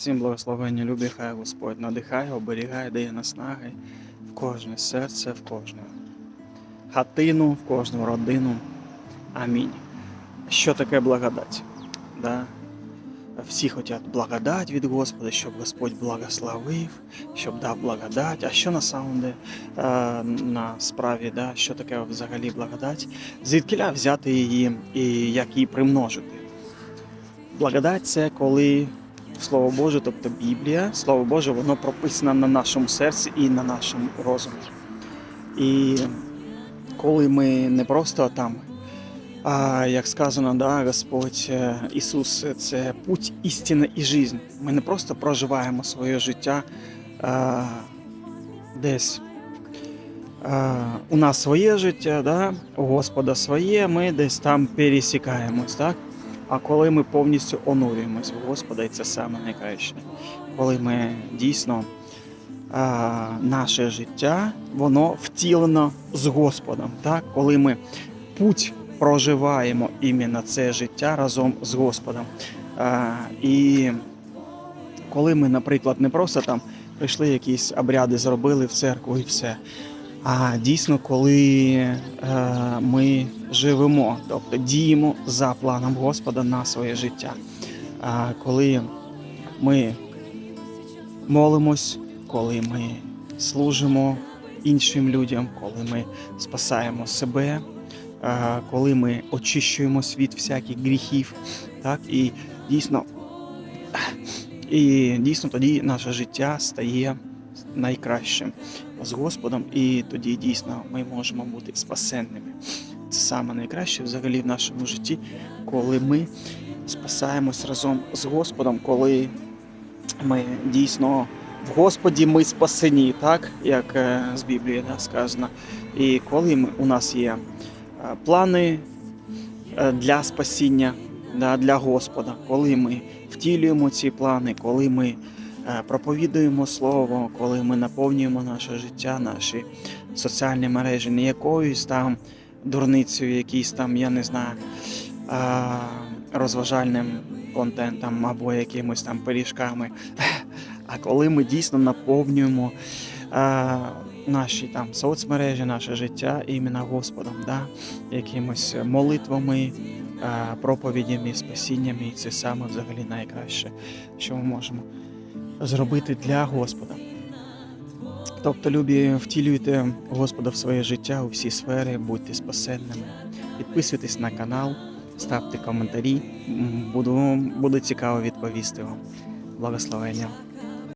Всім благословення, любі, хай Господь надихає, оберігає, дає наснаги в кожне серце, в кожну хатину, в кожну родину. Амінь. Що таке благодать? Да? Всі хочуть благодать від Господа, щоб Господь благословив, щоб дав благодать. А що на самом деле, е, на справі, да? що таке взагалі благодать? Звідкиля взяти її і як її примножити? Благодать це коли Слово Боже, тобто Біблія, Слово Боже, воно прописано на нашому серці і на нашому розумі. І коли ми не просто там, а як сказано, да, Господь е, Ісус це путь, істина і жизнь. Ми не просто проживаємо своє життя а, десь. У нас своє життя, да, у Господа своє, ми десь там пересікаємось, так? А коли ми повністю онурюємось в Господа, і це саме найкраще, коли ми дійсно а, наше життя, воно втілено з Господом, так? коли ми путь проживаємо іменно це життя разом з Господом. А, і коли ми, наприклад, не просто там прийшли якісь обряди, зробили в церкву і все. А дійсно, коли е, ми живемо, тобто діємо за планом Господа на своє життя. Коли ми молимось, коли ми служимо іншим людям, коли ми спасаємо себе, е, коли ми очищуємось від всяких гріхів, так і дійсно, і дійсно тоді наше життя стає найкращим з Господом, і тоді дійсно ми можемо бути спасенними. Це саме найкраще взагалі в нашому житті, коли ми спасаємось разом з Господом, коли ми дійсно в Господі ми спасені, так як е, з Біблії да, сказано. І коли ми, у нас є е, плани е, для спасіння да, для Господа, коли ми втілюємо ці плани, коли ми проповідуємо Слово, коли ми наповнюємо наше життя, наші соціальні мережі не якоюсь там дурницею, якісь там, я не знаю, розважальним контентом або якимось там пиріжками. А коли ми дійсно наповнюємо а, наші там соцмережі, наше життя іменно Господом, да? якимось молитвами, а, проповідями, спасіннями, і це саме взагалі найкраще, що ми можемо зробити для Господа. Тобто, любі, втілюйте Господа в своє життя у всі сфери, будьте спасенними, підписуйтесь на канал, ставте коментарі. Буду, буде цікаво відповісти вам. Благословення.